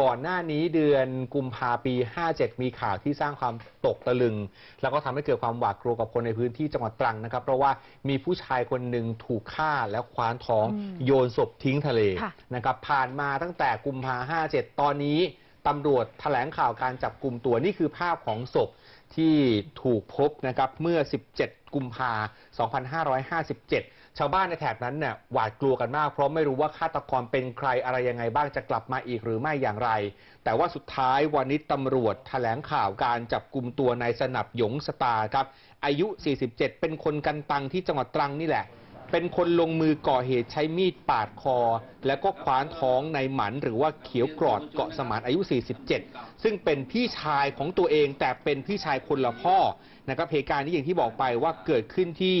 ก่อนหน้านี้เดือนกุมภาปี 57 มีข่าวที่สร้างความตกตะลึง แล้วก็ทำให้เกิดความหวาดกลัวกับคนในพื้นที่จังหวัดตรังนะครับ เพราะว่ามีผู้ชายคนหนึ่งถูกฆ่าแล้วคว้านท้องอืมโยนศพทิ้งทะเลค่ะนะครับผ่านมาตั้งแต่กุมภา57 ตอนนี้ ตำรวจแถลงข่าวการจับกลุ่มตัวนี่คือภาพของศพที่ถูกพบนะครับเมื่อ 17 กุมภา2557 ชาวบ้านในแถบนั้นเนี่ยหวาดกลัวกันมาก เพราะไม่รู้ว่าฆาตกรเป็นใครอะไรยังไงบ้างจะกลับมาอีกหรือไม่อย่างไร แต่ว่าสุดท้ายวันนี้ตำรวจแถลงข่าวการจับกลุ่มตัวนายสนับหยงสตาครับอายุ 47 เป็นคนกันตังที่จังหวัดตรังนี่แหละ เป็นคนลงมือก่อเหตุใช้มีดปาดคอ แล้วก็คว้านท้องในหมันหรือว่าเขียวกรอดเกาะสมานอายุ 47 ซึ่งเป็นพี่ชายของตัวเอง แต่เป็นพี่ชายคนละพ่อนะครับเหตุการณ์นี้อย่างที่บอกไปว่าเกิดขึ้นที่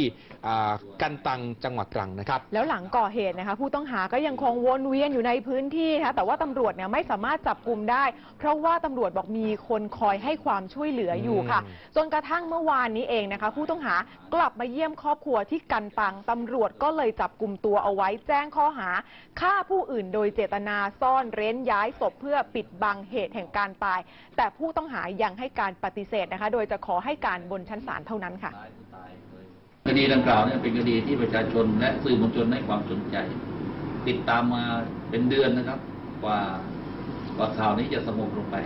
อ่ากันตังจังหวัดตรังนะครับ แล้วหลังก่อเหตุนะคะผู้ต้องหาก็ยังคงวนเวียนอยู่ในพื้นที่นะคะแต่ว่าตำรวจเนี่ยไม่สามารถจับกลุ่มได้ เพราะว่าตำรวจบอกมีคนคอยให้ความช่วยเหลืออยู่ค่ะอืมจนกระทั่งเมื่อวานนี้เองนะคะ ผู้ต้องหากลับมาเยี่ยมครอบครัวที่กันตังตำรวจวจก็เลยจับกลุ่มตัวเอาไว้แจ้งข้อหาฆ่าผู้อื่นโดยเจตนาซ่อนเร้นย้ายศพเพื่อปิดบังเหตุแห่งการตาย แต่ผู้ต้องหายังให้การปฏิเสธนะคะ โดยจะขอให้การบนชั้นศาลเท่านั้นค่ะคดีดังกล่าวเนี่ยเป็นคดีที่ประชาชนและสื่อมวลชนให้ความสนใจ ติดตามมาเป็นเดือนนะครับกว่ากว่าข่าวนี้จะสงบลงไป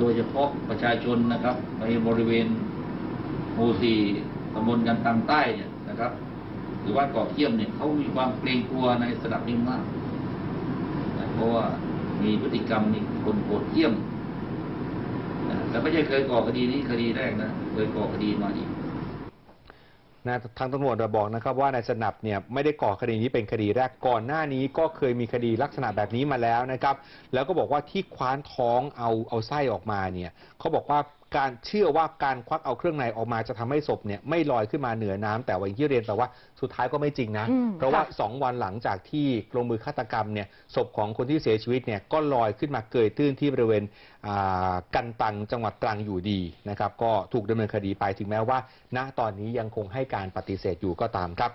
โดยเฉพาะประชาชนนะครับในบริเวณหมู่สี่ตำบลกันตังใต้เนี่ย นะครับ หรือว่าเกาะเขี้ยมเนี่ยเขามีความเกรงกลัวในสนับนี้มากนะเพราะว่ามีพฤติกรรมมีคนโหดเยี่ยมนะแต่ไม่ใช่เคยก่อคดีนี้คดีแรกนะเคยก่อคดีมาอีกนะทางตำรวจบอกนะครับว่านายสนับเนี่ยไม่ได้ก่อคดีนี้เป็นคดีแรกก่อนหน้านี้ก็เคยมีคดีลักษณะแบบนี้มาแล้วนะครับ แล้วก็บอกว่าที่คว้านท้องเอาเอาไส้ออกมาเนี่ยเขาบอกว่า การเชื่อว่าการควักเอาเครื่องในออกมาจะทำให้ศพเนี่ยไม่ลอยขึ้นมาเหนือน้ำแต่ว่าอย่างที่เรียนไปว่าสุดท้ายก็ไม่จริงนะอืมเพราะว่าค่ะสองวันหลังจากที่ลงมือฆาตกรรมเนี่ยศพของคนที่เสียชีวิตเนี่ยก็ลอยขึ้นมาเกยตื้นที่บริเวณอ่ากันตังจังหวัดตรังอยู่ดีนะครับก็ถูกดำเนินคดีไปถึงแม้ว่า ณตอนนี้ยังคงให้การปฏิเสธอยู่ก็ตามครับ